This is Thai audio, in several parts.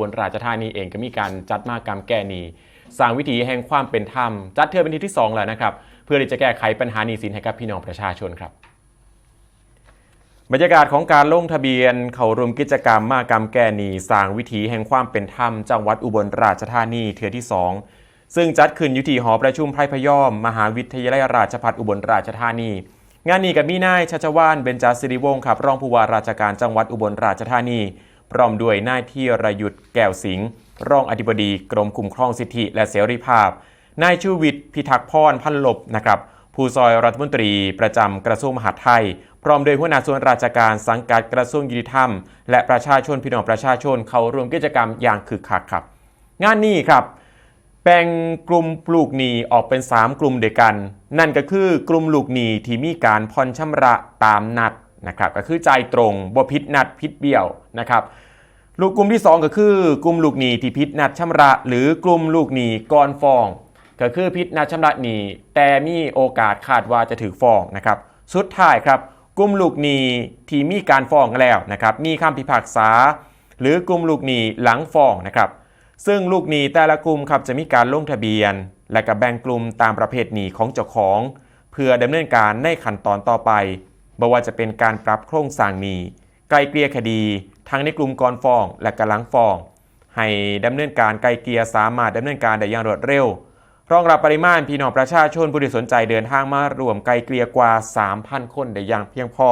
บลราชธานีเองก็มีการจัดมากรรมแก้หนี้สร้างวิถีแห่งความเป็นธรรม จัดเทือเป็นที่ที่สองแล้วนะครับ เพื่อที่จะแก้ไขปัญหาหนี้สินให้กับพี่น้องประชาชนครับ บรรยากาศของการลงทะเบียน เข้าร่วมกิจกรรมมากรรมแก่หนีสร้างวิถีแห่งความเป็นธรรมจังหวัดอุบลราชธานีเทือที่ 2 ซึ่งจัดขึ้นอยู่ที่หอประชุมไพรพยอม มหาวิทยาลัยราชภัฏอุบลราชธานี งานนี้กับมีนายชัชวานเบญจศิริวงศ์ครับรองผู้ว่าราชการจังหวัดอุบลราชธานี พร้อมด้วยนายที่ระยุทธ์แก้วสิงห์รองอธิบดีกรมคุ้มครองสิทธิและเสรีภาพ นายชูวิทย์พิทักษ์พรพันลบนะครับผู้ซอยรัฐมนตรีประจำกระทรวงมหาดไทย พร้อมโดยหัวหน้าส่วนราชการสังกัดกระทรวงยุติธรรม และประชาชนพี่น้องประชาชนเข้าร่วมกิจกรรมอย่างคึกคักครับ งานนี้ครับแบ่งกลุ่มปลูกหนี้ออกเป็น 3 กลุ่มเดียวกัน นั่นก็คือกลุ่มลูกหนี้ที่มีการผ่อนชำระตามนัด นะครับก็คือจ่ายตรงบ่ผิดนัดผิดเบี้ยวนะครับลูกกลุ่มที่ 2 ก็คือกลุ่มลูกหนี้ที่พิษนัดชำระ หรือกลุ่มลูกหนี้ก่อนฟ้อง ก็คือพิษนัดชำระหนี้แต่มีโอกาสคาดว่าจะถือฟ้องนะครับสุดท้ายครับกลุ่มลูกหนี้ที่มีการฟ้องแล้วนะครับมีคำพิพากษา หรือกลุ่มลูกหนี้หลังฟ้องนะครับซึ่งลูกหนี้แต่ละกลุ่มครับจะมีการลงทะเบียน และก็แบ่งกลุ่มตามประเภทหนี้ของเจ้าของ เพื่อดำเนินการในขั้นตอนต่อไป บ่ว่าจะเป็นการปรับโครงสร้างหนี้ไกลเกลี่ยคดี ทั้งในกลุ่มก่อนฟ้อง และกำลังฟ้อง ให้ดำเนินการไกลเกลี่ยสามารถดำเนินการได้อย่างรวดเร็ว รองรับปริมาณพี่น้องประชาชนผู้ที่สนใจเดินทางมารวมไกลเกลี่ยกว่า 3,000 คนได้อย่างเพียงพอ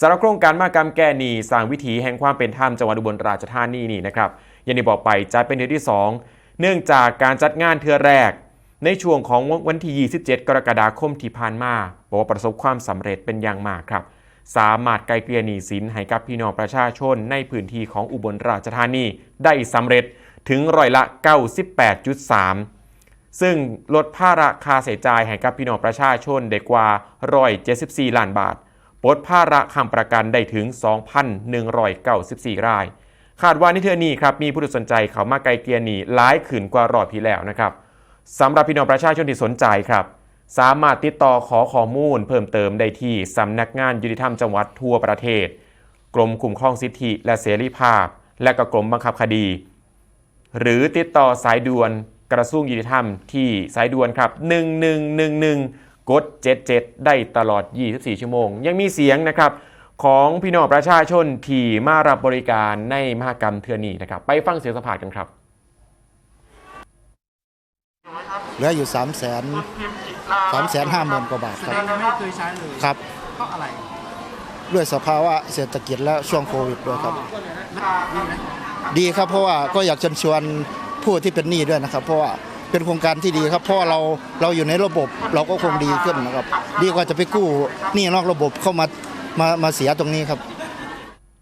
สำหรับโครงการมากรรมแก้หนี้สร้างวิถีแห่งความเป็นธรรมจังหวัดอุบลราชธานีนี่นะครับอยังได้บอกไปจัดเป็นเทือนที่ 2 เนื่องจากการจัดงานเทือแรก ในช่วงของวันที่ 27 กรกฎาคมที่ผ่านมา บอกว่าประสบความสำเร็จเป็นอย่างมากครับ สามารถไกลเกลี่ยหนี้สินให้กับพี่น้องประชาชนในพื้นที่ของอุบลราชธานีได้สำเร็จถึงร้อยละ 98.3 ซึ่งลดภาระค่าใช้จ่ายให้กับพี่น้องประชาชนได้กว่า174ล้านบาทปลดภาระคำประกันได้ถึง 2,194 ราย คาดว่าในเทือนี้ครับมีผู้สนใจเขามาไกลเกลียหนีหลายขืนกว่ารอบที่แล้วนะครับสำหรับพี่น้องประชาชนที่สนใจครับ สามารถติดต่อขอข้อมูลเพิ่มเติมได้ที่สำนักงานยุติธรรมจังหวัดทั่วประเทศ กรมคุ้มครองสิทธิและเสรีภาพ และก็กรมบังคับคดี หรือติดต่อสายด่วนกระทรวงยุติธรรมที่สายด่วนครับ 1111 กด 77 ได้ตลอด 24 ชั่วโมง ยังมีเสียงนะครับของพี่น้องประชาชนที่มารับบริการในมหกรรมเทือนี้นะครับ ไปฟังเสียงสัมภาษณ์กันครับ เหลืออยู่3 0 0 0 0 0 3 5 0 0 0 0กว่าบาทแสคดรับงว่าไม่เคยใช้เลยครับเพราะอะไรด้วยสภาวะเศรษฐกิจและช่วงโควิดด้วยครับดีไหมดีครับเพราะว่าก็อยากเชิญชวนผู้ที่เป็นหนี้ด้วยนะครับ เพราะว่าเป็นโครงการที่ดีครับ เพราะว่าเราเราอยู่ในระบบเราก็คงดีขึ้นนะครับ ดีกว่าจะไปกู้หนี้นอกระบบเข้ามามามาเสียตรงนี้ครับ